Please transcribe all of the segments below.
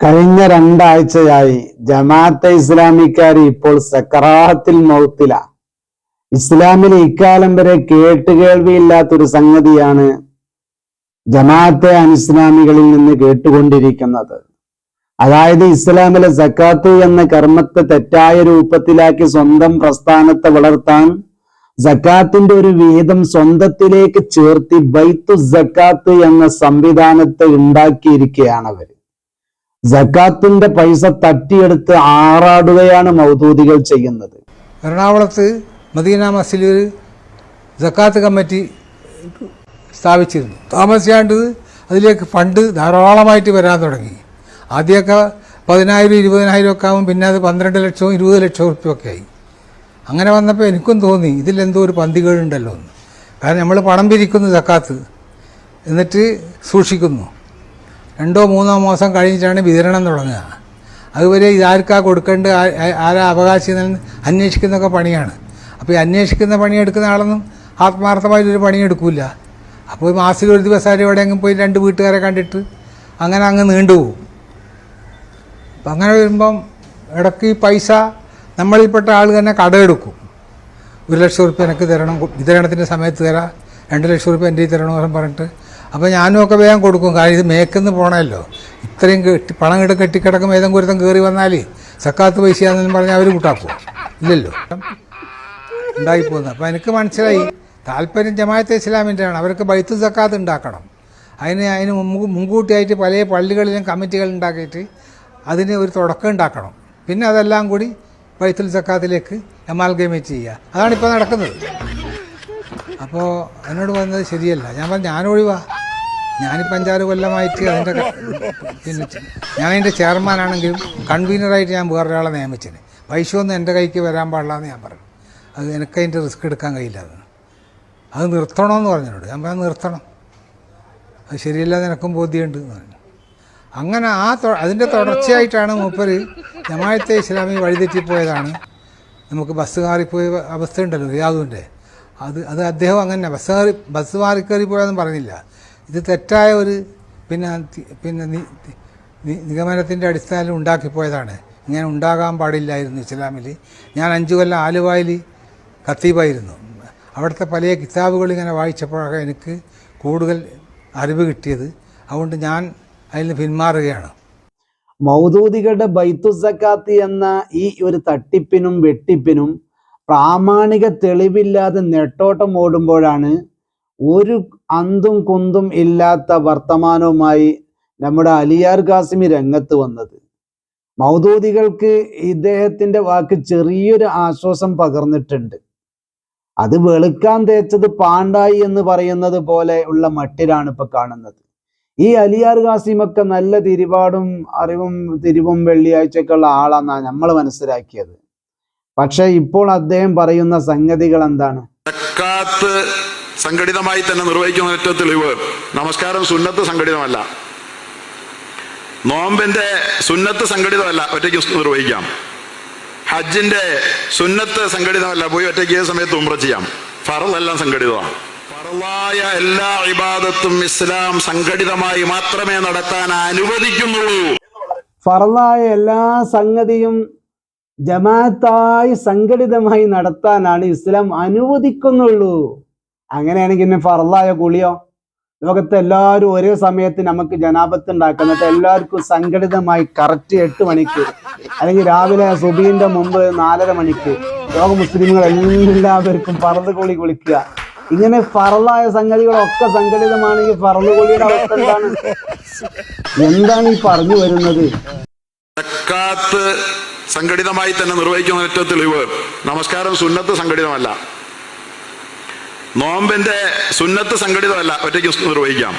കഴിഞ്ഞ രണ്ടാഴ്ചയായി ജമാഅത്തെ ഇസ്ലാമിക്കാർ ഇപ്പോൾ സക്കറാഹത്തിൽ മൗത്തില. ഇസ്ലാമിൽ ഇക്കാലം വരെ കേട്ടുകേൾവിയില്ലാത്തൊരു സംഗതിയാണ് ജമാഅത്തെ അനിസ്ലാമികളിൽ നിന്ന് കേട്ടുകൊണ്ടിരിക്കുന്നത്. അതായത് ഇസ്ലാമിലെ സക്കാത്ത് എന്ന കർമ്മത്തെ തെറ്റായ രൂപത്തിലാക്കി സ്വന്തം പ്രസ്ഥാനത്തെ വളർത്താൻ സക്കാത്തിന്റെ ഒരു വിഹിതം സ്വന്തത്തിലേക്ക് ചേർത്തി ബൈത്തു സക്കാത്ത് എന്ന സംവിധാനത്തെ ഉണ്ടാക്കിയിരിക്കുകയാണ് അവർ സക്കാത്തിന്റെ പൈസ തട്ടിയെടുത്ത് ആറാടുകയാണ് മൗദൂദികൾ ചെയ്യുന്നത്. എറണാകുളത്ത് മദീന മസ്ജിദിൽ ജക്കാത്ത് കമ്മിറ്റി സ്ഥാപിച്ചിരുന്നു. താമസിയാണ്ട് അതിലേക്ക് ഫണ്ട് ധാരാളമായിട്ട് വരാൻ തുടങ്ങി. ആദ്യമൊക്കെ പതിനായിരം ഇരുപതിനായിരം ഒക്കെ ആകും പിന്നെ അത് പന്ത്രണ്ട് ലക്ഷവും ഇരുപത് ലക്ഷവും റുപ്യൊക്കെ ആയി. അങ്ങനെ വന്നപ്പോൾ എനിക്കും തോന്നി ഇതിലെന്തോ ഒരു പന്തികേടുണ്ടല്ലോ എന്ന്. കാരണം നമ്മൾ പണം പിരിക്കുന്നു ജക്കാത്ത്. എന്നിട്ട് സൂക്ഷിക്കുന്നു. രണ്ടോ മൂന്നോ മാസം കഴിഞ്ഞിട്ടാണ് വിതരണം തുടങ്ങുക. അതുവരെ ഇതാർക്കാ കൊടുക്കേണ്ട ആരാ അവകാശി അന്വേഷിക്കുന്നൊക്കെ പണിയാണ്. അപ്പോൾ ഈ അന്വേഷിക്കുന്ന പണിയെടുക്കുന്ന ആളൊന്നും ആത്മാർത്ഥമായിട്ടൊരു പണിയെടുക്കില്ല അപ്പോൾ മാസത്തിൽ ഒരു ദിവസം ആരും എവിടെയെങ്കിലും പോയി രണ്ട് വീട്ടുകാരെ കണ്ടിട്ട് അങ്ങനെ അങ്ങ് നീണ്ടുപോകും അപ്പം അങ്ങനെ വരുമ്പം ഇടയ്ക്ക് ഈ പൈസ നമ്മളിൽപ്പെട്ട ആൾ തന്നെ കടമെടുക്കും. ഒരു ലക്ഷം റുപ്യ എനിക്ക് തരണം വിതരണത്തിന്റെ സമയത്ത് തരാം രണ്ട് ലക്ഷം റുപ്യ എന്റെ തരണമെന്ന് പറഞ്ഞിട്ട് അപ്പോൾ ഞാനും ഒക്കെ വേഗം കൊടുക്കും. കാര്യം ഇത് മേക്കെന്ന് പോകണമല്ലോ ഇത്രയും കെട്ടി പണം ഇട കെട്ടിക്കിടക്കും ഏതെങ്കിലും ഒരുത്തം കയറി വന്നാൽ സക്കാത്ത് പൈസയാണെന്ന് പറഞ്ഞാൽ അവർ കൂട്ടാക്കും. ഇല്ലല്ലോ. ഉണ്ടായിപ്പോകുന്നത് അപ്പോൾ എനിക്ക് മനസ്സിലായി. താല്പര്യം ജമാഅത്തെ ഇസ്ലാമിന്റെ ആണ്. അവർക്ക് ബൈത്ത് സക്കാത്ത് ഉണ്ടാക്കണം. അതിന് അതിന് മുൻകൂട്ടിയായിട്ട് പല പള്ളികളിലും കമ്മിറ്റികൾ ഉണ്ടാക്കിയിട്ട് അതിന് ഒരു തുടക്കം ഉണ്ടാക്കണം. പിന്നെ അതെല്ലാം കൂടി ബൈത്തുൽ സക്കാത്തിലേക്ക് എമാൽഗമേറ്റ് ചെയ്യുക. അതാണ് ഇപ്പോൾ നടക്കുന്നത്. അപ്പോൾ എന്നോട് പറഞ്ഞത് ശരിയല്ല. ഞാൻ പറഞ്ഞു ഞാനൊഴിവാ. ഞാനിപ്പോൾ അഞ്ചാറ് കൊല്ലമായിട്ട് അതിന്റെ ഞാൻ അതിന്റെ ചെയർമാനാണെങ്കിലും കൺവീനറായിട്ട് ഞാൻ വേറൊരാളെ നിയമിച്ചത് പൈസ ഒന്നും എന്റെ കൈക്ക് വരാൻ പാടില്ല എന്ന് ഞാൻ പറഞ്ഞു. അത് എനിക്ക് അതിന്റെ റിസ്ക് എടുക്കാൻ കഴിയില്ല അത്. അത് നിർത്തണമെന്ന് പറഞ്ഞോട് ഞാൻ പറഞ്ഞു നിർത്തണം. അത് ശരിയല്ലാതെ നിനക്കും ബോധ്യമുണ്ട് എന്ന് പറഞ്ഞു. അങ്ങനെ ആ അതിന്റെ തുടർച്ചയായിട്ടാണ് മൂപ്പർ ജമാഅത്തെ ഇസ്ലാമി വഴിതെറ്റിപ്പോയതാണ്. നമുക്ക് ബസ് കാറിപ്പോയ അവസ്ഥ ഉണ്ടല്ലോ റിയാദുവിന്റെ അത് അത് അദ്ദേഹം അങ്ങനെ ബസ് കയറി ബസ് മാറിക്കയറി പോയതെന്ന് പറഞ്ഞില്ല. ഇത് തെറ്റായ ഒരു പിന്നെ പിന്നെ നിഗമനത്തിന്റെ അടിസ്ഥാനത്തിൽ ഉണ്ടാക്കിപ്പോയതാണ് ഇങ്ങനെ ഉണ്ടാകാൻ പാടില്ലായിരുന്നു ഇസ്ലാമിൽ ഞാൻ അഞ്ചു കൊല്ലം ആലുവായിൽ കത്തീപായിരുന്നു അവിടുത്തെ പല കിതാബുകൾ ഇങ്ങനെ വായിച്ചപ്പോഴൊക്കെ എനിക്ക് കൂടുതൽ അറിവ് കിട്ടിയത്. അതുകൊണ്ട് ഞാൻ അതിൽ പിന്മാറുകയാണ്. മൗദൂദികളുടെ ബൈത്തു സക്കാത്ത് എന്ന ഈ ഒരു തട്ടിപ്പിനും വെട്ടിപ്പിനും പ്രാമാണിക തെളിവില്ലാതെ നെട്ടോട്ടം ഓടുമ്പോഴാണ് ഒരു അന്തും കുന്തും ഇല്ലാത്ത വർത്തമാനവുമായി നമ്മുടെ അലിയാർ കാസിമി രംഗത്ത് വന്നത്. മൗദൂദികൾക്ക് ഇദ്ദേഹത്തിന്റെ വാക്ക് ചെറിയൊരു ആശ്വാസം പകർന്നിട്ടുണ്ട്. അത് വെളുക്കാൻ തേച്ചത് പാണ്ടായി എന്ന് പറയുന്നത് പോലെ ഉള്ള മട്ടിലാണ് ഇപ്പൊ കാണുന്നത്. ഈ അലിയാർ ഖാസിമൊക്കെ നല്ല തിരുപാടും അറിവും തിരിവും വെള്ളിയാഴ്ചയൊക്കെയുള്ള ആളാന്നാണ് നമ്മൾ മനസ്സിലാക്കിയത്. പക്ഷെ ഇപ്പോൾ അദ്ദേഹം പറയുന്ന സംഗതികൾ എന്താണ് സക്കാത്ത് സംഘടിതമായി തന്നെ നിർവഹിക്കുന്ന ഏറ്റവും തെളിവ്. നമസ്കാരം സുന്നത്ത് സംഘടിതമല്ല. നോമ്പിന്റെ സുന്നത്ത് സംഘടിതമല്ല ഒറ്റയ്ക്ക് നിർവഹിക്കാം. ഹജ്ജിന്റെ സുന്നത്ത് സംഘടിതമല്ല പോയി ഒറ്റയ്ക്ക് ഏത് സമയത്ത് ഉമ്ര ചെയ്യാം. ഫറലെല്ലാം സംഘടിതമാണ്. ഫറലായ എല്ലാ ഇബാദത്തും ഇസ്ലാം സംഘടിതമായി മാത്രമേ നടത്താൻ അനുവദിക്കുന്നുള്ളൂ. ഫറലായ എല്ലാ സംഗതിയും ജമാഅത്തായി സംഘടിതമായി നടത്താനാണ് ഇസ്ലാം അനുവദിക്കുന്നുള്ളൂ. അങ്ങനെയാണെങ്കിൽ പിന്നെ ഫറലായ കുളിയോ? ലോകത്തെ എല്ലാവരും ഒരേ സമയത്ത് നമുക്ക് ജനാപത്ത് ഉണ്ടാക്കുക എല്ലാവർക്കും സംഘടിതമായി കറക്റ്റ് എട്ട് മണിക്ക് അല്ലെങ്കിൽ രാവിലെ സുബീന്റെ മുമ്പ് നാലര മണിക്ക്. ലോക മുസ്ലിങ്ങൾ എല്ലാവർക്കും പറന്ന് കുളി കുളിക്കുക. ഇങ്ങനെ ഫറലായ സംഗതികളൊക്കെ സംഘടിതമാണെങ്കിൽ പറന്ന് കുളിയുടെ അവസ്ഥ എന്താണ്? എന്താണ് ഈ പറഞ്ഞു വരുന്നത്? സംഘടിതമായി തന്നെ നിർവഹിക്കുന്ന ഏറ്റവും തെളിവ്. നമസ്കാരം സുന്നത്ത് സംഘടിതമല്ല. നോമ്പിന്റെ സുന്നത്ത് സംഘടിതമല്ല ഒറ്റയ്ക്ക് നിർവഹിക്കാം.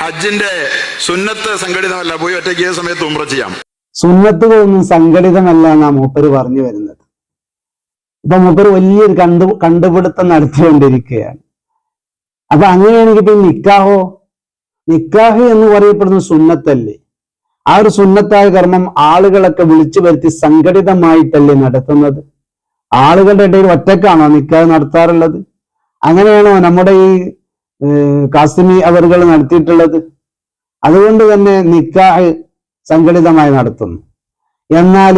ഹജ്ജിന്റെ സുന്നത്ത് സംഘടിതമല്ല പോയി ഒറ്റയ്ക്ക് ഏത് സമയത്ത് ഉമ്ര ചെയ്യാം. സുന്നത്തുകളൊന്നും സംഘടിതമല്ല എന്നാ മൂപ്പര് പറഞ്ഞു വരുന്നത്. ഇപ്പൊ മൂപ്പര് വലിയൊരു കണ്ടു കണ്ടുപിടുത്തം നടത്തിക്കൊണ്ടിരിക്കുകയാണ്. അപ്പൊ അങ്ങനെയാണെങ്കിൽ നിക്കാഹോ? നിക്കാഹ് എന്ന് പറയപ്പെടുന്ന സുന്നത്തല്ലേ? ആ ഒരു സുന്നത്തായ കർമ്മം ആളുകളൊക്കെ വിളിച്ചു വരുത്തി സംഘടിതമായിട്ടല്ലേ നടത്തുന്നത്. ആളുകളുടെ ഇടയിൽ ഒറ്റക്കാണോ നിൽക്കാതെ നടത്താറുള്ളത്? അങ്ങനെയാണോ നമ്മുടെ ഈ കാസിമി അവറുകൾ നടത്തിയിട്ടുള്ളത്? അതുകൊണ്ട് തന്നെ നിക്കാഹ് സംഘടിതമായി നടത്തുന്നു. എന്നാൽ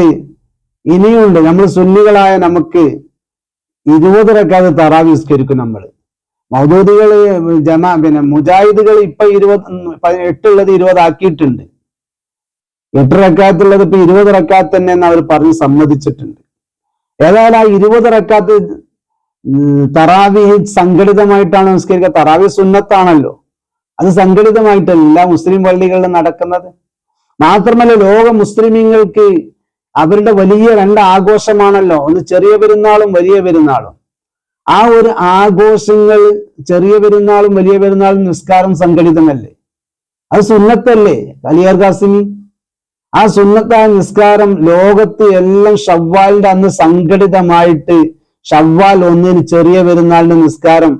ഇനിയുണ്ട് നമ്മൾ സുന്നികളായ നമുക്ക് ഇരുപത് റക്കാതെ തറാവി വിസ്കരിക്കും നമ്മൾ. മൗദൂദികൾ ജമാ പിന്നെ മുജാഹിദുകൾ ഇപ്പൊ ഇരുപത് എട്ടുള്ളത് ഇരുപതാക്കിയിട്ടുണ്ട്. എട്ട് റക്കാത്തുള്ളത് ഇപ്പൊ ഇരുപത് റക്കാത്ത് തന്നെ എന്ന് അവർ പറഞ്ഞ് സമ്മതിച്ചിട്ടുണ്ട്. ഏതായാലും ആ ഇരുപത് റക്കാത്ത് തറാവി സംഘടിതമായിട്ടാണ് നമസ്കരിക്കുക തറാവി സുന്നത്താണല്ലോ. അത് സംഘടിതമായിട്ടല്ല മുസ്ലിം പള്ളികളിൽ നടക്കുന്നത്. മാത്രമല്ല ലോക മുസ്ലിമീങ്ങൾക്ക് അവരുടെ വലിയ രണ്ട് ആഘോഷമാണല്ലോ. ഒന്ന് ചെറിയ പെരുന്നാളും വലിയ പെരുന്നാളും. ആ ഒരു ആഘോഷങ്ങൾ ചെറിയ പെരുന്നാളും വലിയ പെരുന്നാളും നിസ്കാരം സംഘടിതമല്ലേ? അത് സുന്നത്തല്ലേ? കലിയാർ കാസിമി ആ സുന്നത്തായ നിസ്കാരം ലോകത്ത് എല്ലാം ഷവ്വാലിന്റെ അന്ന് സംഘടിതമായിട്ട് ഷവ്വാൽ ഒന്നിന് ചെറിയ പെരുന്നാളിന്റെ നിസ്കാരം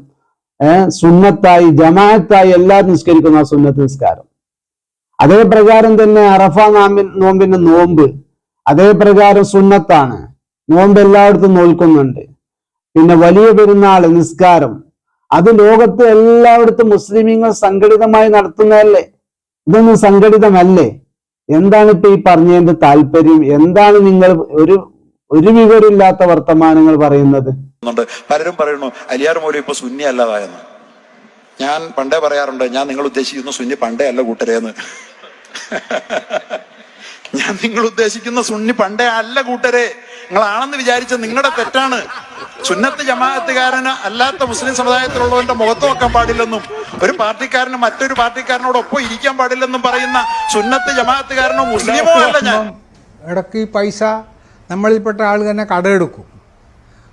ഏർ സുന്നത്തായി ജമാഅത്തായി എല്ലാവരും നിസ്കരിക്കുന്ന ആ സുന്നത്ത് നിസ്കാരം. അതേ പ്രകാരം തന്നെ അറഫ നാമ്പിൻ നോമ്പിന്റെ നോമ്പ് അതേ പ്രകാരം സുന്നത്താണ്. നോമ്പ് എല്ലായിടത്തും നോൽക്കുന്നുണ്ട്. പിന്നെ വലിയ പെരുന്നാൾ നിസ്കാരം. അത് ലോകത്ത് എല്ലായിടത്തും മുസ്ലിമീങ്ങൾ സംഘടിതമായി നടത്തുന്നതല്ലേ? ഇതൊന്നും സംഘടിതമല്ലേ? എന്താണ് ഇപ്പൊ ഈ പറഞ്ഞതിന്റെ താല്പര്യം? എന്താണ് നിങ്ങൾ ഒരു ഒരു വിവരമില്ലാത്ത വർത്തമാനങ്ങൾ പറയുന്നത്? പലരും പറയുന്നു അലിയാർ മൗലവി ഇപ്പൊ സുന്നി അല്ലാതായെന്ന്. ഞാൻ പണ്ടേ പറയാറുണ്ട് ഞാൻ നിങ്ങൾ ഉദ്ദേശിക്കുന്ന സുന്നി പണ്ടേ അല്ല കൂട്ടരേന്ന്. ഞാൻ നിങ്ങൾ ഉദ്ദേശിക്കുന്ന സുന്നി പണ്ടേ അല്ല കൂട്ടരെ. നിങ്ങളാണെന്ന് വിചാരിച്ച നിങ്ങളുടെ തെറ്റാണ്. സുന്നത്ത് ജമാഅത്തുകാരന് അല്ലാത്ത മുസ്ലിം സമുദായത്തിലുള്ളവന്റെ മുഖത്ത് നോക്കാൻ പാടില്ലെന്നും ഒരു പാർട്ടിക്കാരന് മറ്റൊരു പാർട്ടിക്കാരനോടൊപ്പം ഇരിക്കാൻ പാടില്ലെന്നും പറയുന്ന സുന്നത്ത് ജമാഅത്തുകാരനോ മുസ്ലിമോ അല്ല ഞാൻ. ഇടയ്ക്ക് പൈസ നമ്മളിൽപ്പെട്ട ആൾ തന്നെ കടമെടുക്കും.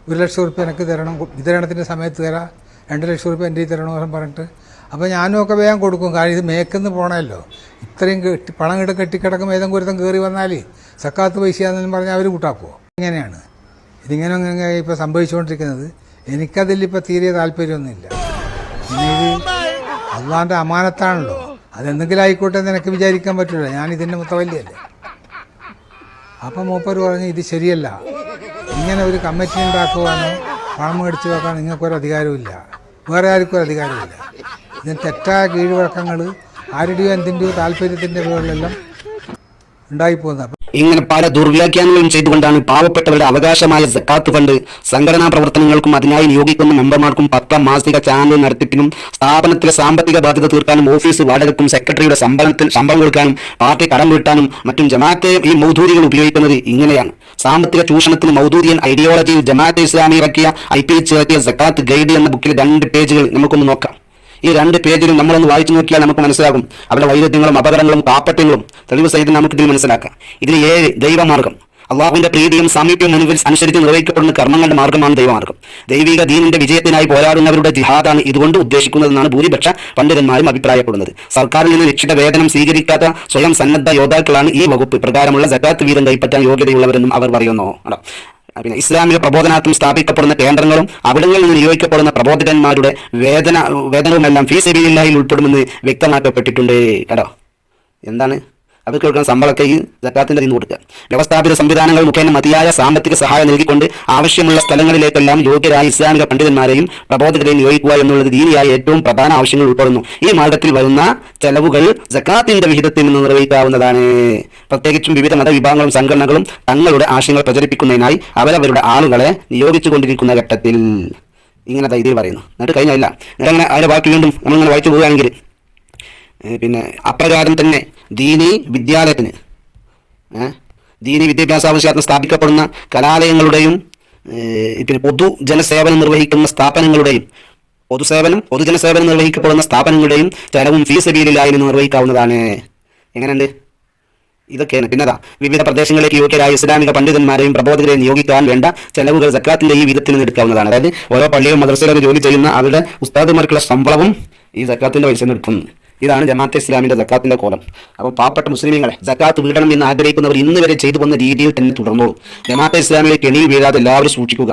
ഒരു ലക്ഷം റുപ്യ എനിക്ക് തരണം വിതരണത്തിന്റെ സമയത്ത് തരാം രണ്ട് ലക്ഷം റുപ്യ എന്റെ തരണമെന്ന് പറഞ്ഞിട്ട്. അപ്പോൾ ഞാനും ഒക്കെ വേഗം കൊടുക്കും. കാര്യം ഇത് മേക്കെന്ന് പോകണമല്ലോ ഇത്രയും കെട്ടി പണം കിട കെട്ടിക്കിടക്കും ഏതെങ്കിലും ഒരുത്തം കയറി വന്നാൽ സക്കാത്ത് പൈസയാണെന്ന് പറഞ്ഞാൽ അവർ കൂട്ടാക്കുമോ ഇങ്ങനെയാണ്. ഇതിങ്ങനെ ഇപ്പോൾ സംഭവിച്ചുകൊണ്ടിരിക്കുന്നത്. എനിക്കതിൽ ഇപ്പോൾ തീരെ താല്പര്യമൊന്നുമില്ല. ഇത് അമാനത്താണല്ലോ. അതെന്തെങ്കിലും ആയിക്കോട്ടെ എന്ന് എനിക്ക് വിചാരിക്കാൻ പറ്റില്ല. ഞാൻ ഇതിന്റെ മുത്തവല്യല്ലേ അപ്പം മൂപ്പർ പറഞ്ഞു ഇത് ശരിയല്ല. ഇങ്ങനെ ഒരു കമ്മിറ്റി ഉണ്ടാക്കുവാനോ പണം മേടിച്ചു വെക്കാൻ നിങ്ങൾക്കൊരു അധികാരമില്ല വേറെ ആർക്കും ഒരു അധികാരമില്ല ഇതിന് തെറ്റായ കീഴ്വഴക്കങ്ങൾ ആരുടെയോ എന്തിന്റെയോ താല്പര്യത്തിന്റെ പേരിലെല്ലാം ഉണ്ടായിപ്പോകുന്നത് ഇങ്ങനെ പല ദുർവ്യാഖ്യാനങ്ങളും ചെയ്തുകൊണ്ടാണ് പാവപ്പെട്ടവരുടെ അവകാശമായ സക്കാത്ത് ഫണ്ട് സംഘടനാ പ്രവർത്തനങ്ങൾക്കും അതിനായി നിയോഗിക്കുന്ന മെമ്പർമാർക്കും പത്താം മാസിക ചാനൽ നടത്തിപ്പിനും സ്ഥാപനത്തിലെ സാമ്പത്തിക ബാധ്യത തീർക്കാനും ഓഫീസ് വാടകയ്ക്കും സെക്രട്ടറിയുടെ ശമ്പളത്തിൽ ശമ്പളം കൊടുക്കാനും പാർട്ടി കടം വീട്ടാനും മറ്റും ജമാഅത്തെ ഈ മൗദൂരികൾ ഉപയോഗിക്കുന്നത് ഇങ്ങനെയാണ്. സാമ്പത്തിക ചൂഷണത്തിന് മൗദൂരിയൻ ഐഡിയോളജിയിൽ ജമാഅത്തെ ഇസ്ലാമി ഇറക്കിയ ഐ പി എച്ച് ഇറക്കിയ സക്കാത്ത് ഗൈഡ് എന്ന ബുക്കിലെ രണ്ട് പേജുകൾ നമുക്കൊന്ന് നോക്കാം. ഈ രണ്ട് പേജിലും നമ്മളൊന്ന് വായിച്ചു നോക്കിയാൽ നമുക്ക് മനസ്സിലാകും. അവരുടെ വൈരുദ്ധ്യങ്ങളും അപകടങ്ങളും കാപ്പറ്റങ്ങളും തെളിവ് സഹിതം നമുക്കിതിൽ മനസ്സിലാക്കാം. ഇതിൽ ഏഴ് ദൈവമാർഗം. അള്ളാഹുവിന്റെ പ്രീതിയും സാമീപ്യവും മുൻപിൽ അനുസരിച്ച് നിർവഹിക്കപ്പെടുന്ന കർമ്മങ്ങളുടെ മാർഗമാണ് ദൈവമാർഗം. ദൈവിക ദീനിന്റെ വിജയത്തിനായി പോരാടുന്നവരുടെ ജിഹാദാണ് ഇതുകൊണ്ട് ഉദ്ദേശിക്കുന്നതെന്നാണ് ഭൂരിപക്ഷ പണ്ഡിതന്മാരും അഭിപ്രായപ്പെടുന്നത്. സർക്കാരിൽ നിന്ന് നിശ്ചിത വേതനം സ്വീകരിക്കാത്ത സ്വയം സന്നദ്ധ യോദ്ധാക്കളാണ് ഈ വകുപ്പ്. പ്രകാരമുള്ള സക്കാത്ത് വീതം കൈപ്പറ്റാൻ യോഗ്യതയുള്ളവരെന്നും അവർ പറയുന്നു. പിന്നെ ഇസ്ലാമിക പ്രബോധനാർത്ഥം സ്ഥാപിക്കപ്പെടുന്ന കേന്ദ്രങ്ങളും അവിടങ്ങളിൽ നിന്ന് നിയോഗിക്കപ്പെടുന്ന പ്രബോധകന്മാരുടെ വേതന വേതനവുമെല്ലാം ഫീസ് എബിയില്ലായിൽ ഉൾപ്പെടുമെന്ന് വ്യക്തമാക്കപ്പെട്ടിട്ടുണ്ട് കേട്ടോ. എന്താണ്? അവർക്ക് കൊടുക്കുന്ന ശമ്പളമൊക്കെ ഈ ജക്കാത്തിന്റെ നിന്ന് കൊടുക്കുക. വ്യവസ്ഥാപിത സംവിധാനങ്ങൾ മുഖേന മതിയായ സാമ്പത്തിക സഹായം നൽകിക്കൊണ്ട് ആവശ്യമുള്ള സ്ഥലങ്ങളിലേക്കെല്ലാം യോഗ്യരായ ഇസ്ലാമിക പണ്ഡിതന്മാരെയും പ്രബോധകരെയും നിയോഗിക്കുക എന്നുള്ളത് ദീനിയായ ഏറ്റവും പ്രധാന ആവശ്യങ്ങൾ ഉൾപ്പെടുന്നു. ഈ മാർഗത്തിൽ വരുന്ന ചെലവുകൾ ജക്കാത്തിന്റെ വിഹിതത്തിൽ നിന്ന് നിർവഹിക്കാവുന്നതാണ്. പ്രത്യേകിച്ചും വിവിധ മതവിഭാഗങ്ങളും സംഘടനകളും തങ്ങളുടെ ആശയങ്ങൾ പ്രചരിപ്പിക്കുന്നതിനായി അവരവരുടെ ആളുകളെ നിയോഗിച്ചു കൊണ്ടിരിക്കുന്ന ഘട്ടത്തിൽ. ഇങ്ങനെ ഇതിൽ പറയുന്നു. എന്നിട്ട് കഴിഞ്ഞല്ല എന്നിട്ട് അങ്ങനെ അതിന്റെ ബാക്കി വീണ്ടും നമ്മളിങ്ങനെ വായിച്ചു പോവുകയാണെങ്കിൽ പിന്നെ അപ്രകാരം തന്നെ ദീനി വിദ്യാലയത്തിന്. ദീനി വിദ്യാഭ്യാസ ആവശ്യത്തിന് സ്ഥാപിക്കപ്പെടുന്ന കലാലയങ്ങളുടെയും പിന്നെ പൊതുജനസേവനം നിർവഹിക്കുന്ന സ്ഥാപനങ്ങളുടെയും പൊതുസേവനം പൊതുജനസേവനം നിർവഹിക്കപ്പെടുന്ന സ്ഥാപനങ്ങളുടെയും ചെലവും ഫീസ് ബിയിലായി നിന്ന് നിർവഹിക്കാവുന്നതാണ്. എങ്ങനെയുണ്ട്? ഇതൊക്കെയാണ്. പിന്നതാ വിവിധ പ്രദേശങ്ങളിലേക്ക് യോഗ്യരായ ഇസ്ലാമിക പണ്ഡിതന്മാരെയും പ്രബോധകരെയും നിയോഗിക്കാൻ വേണ്ട ചെലവുകൾ സക്കാത്തിന്റെ ഈ വിധത്തിൽ നിന്ന് എടുക്കാവുന്നതാണ്. അതായത് ഓരോ പള്ളിയും മദ്രസയിലൊക്കെ ജോലി ചെയ്യുന്ന അവരുടെ ഉസ്താദുമാർക്കുള്ള ശമ്പളവും ഈ സക്കാത്തിന്റെ പൈസ എടുക്കുന്നു. ഇതാണ് ജമാഅത്തെ ഇസ്ലാമിന്റെ സക്കാത്തിന്റെ കോലം. അപ്പോൾ പാവപ്പെട്ട മുസ്ലിമീങ്ങളെ ജക്കാത്ത് വീടണം എന്ന് ആഗ്രഹിക്കുന്നവർ ഇന്ന് വരെ ചെയ്തു വന്ന രീതിയിൽ തന്നെ തുടർന്നോളൂ. ജമാഅത്തെ ഇസ്ലാമിലെ കെണിയിൽ വീഴാതെ എല്ലാവരും സൂക്ഷിക്കുക.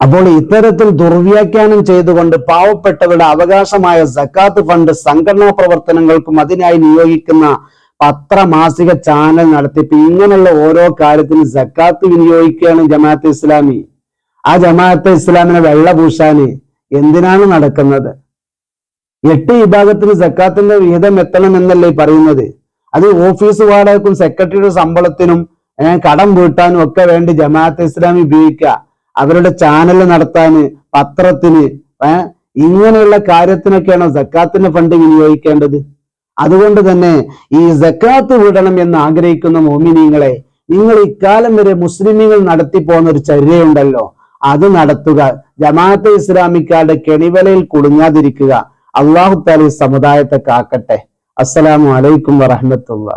അപ്പോൾ ഇത്തരത്തിൽ ദുർവ്യാഖ്യാനം ചെയ്തുകൊണ്ട് പാവപ്പെട്ടവരുടെ അവകാശമായ ജക്കാത്ത് ഫണ്ട് സംഘടനാ പ്രവർത്തനങ്ങൾക്കും അതിനായി നിയോഗിക്കുന്ന പത്രമാസിക ചാനൽ നടത്തിപ്പ് ഇങ്ങനെയുള്ള ഓരോ കാര്യത്തിനും ജക്കാത്ത് വിനിയോഗിക്കുകയാണ് ജമാഅത്തെ ഇസ്ലാമി. ആ ജമാഅത്തെ ഇസ്ലാമിനെ വെള്ളപൂശാന് എന്തിനാണ് നടക്കുന്നത്? എട്ട് വിഭാഗത്തിന് സക്കാത്തിന്റെ വിഹിതം എത്തണം എന്നല്ലേ ഈ പറയുന്നത്? അത് ഓഫീസ് വാടകക്കും സെക്രട്ടറിയുടെ ശമ്പളത്തിനും കടം വീട്ടാനും ഒക്കെ വേണ്ടി ജമാഅത്ത് ഇസ്ലാമി ഉപയോഗിക്കുക. അവരുടെ ചാനൽ നടത്താന് പത്രത്തിന് ഇങ്ങനെയുള്ള കാര്യത്തിനൊക്കെയാണ് സക്കാത്തിന്റെ ഫണ്ട് വിനിയോഗിക്കേണ്ടത്? അതുകൊണ്ട് തന്നെ ഈ സക്കാത്ത് വിടണം എന്ന് ആഗ്രഹിക്കുന്ന മോമിനിങ്ങളെ നിങ്ങൾ ഇക്കാലം വരെ മുസ്ലിമീങ്ങൾ നടത്തി പോകുന്ന ഒരു ചര്യയുണ്ടല്ലോ. അത് നടത്തുക. ജമാഅത്തെ ഇസ്ലാമിക്കാരുടെ കെണിവലയിൽ കുടുങ്ങാതിരിക്കുക. അള്ളാഹു താലി സമുദായത്തെ കാക്കട്ടെ. അസ്സലാമു അലൈക്കും വറഹമത്തുള്ള